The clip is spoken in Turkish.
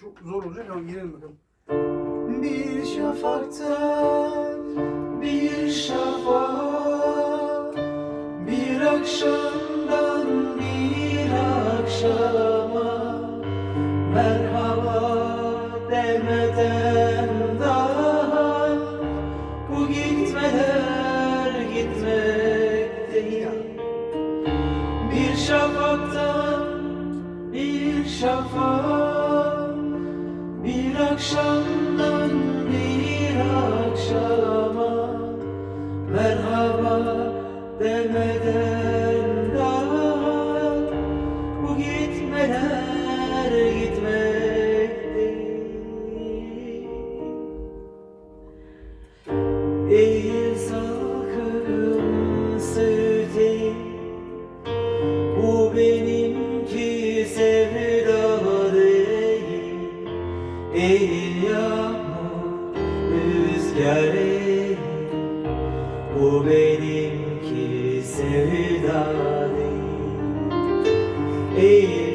çok zor olacak ama girelim bakalım. Bir şafaktan bir şafağa Bir akşamdan bir akşama Merhaba demeden daha Bu gitmeler gitmek değil Bir şafaktan bir şafağa akşamdan bir akşama. Merhaba demeden daha. Bu gitmeler gitmek değil Eğil sakın sevdiğim Bu benimki Eğil yağmur rüzgar Bu benimki sevda değil. Eğil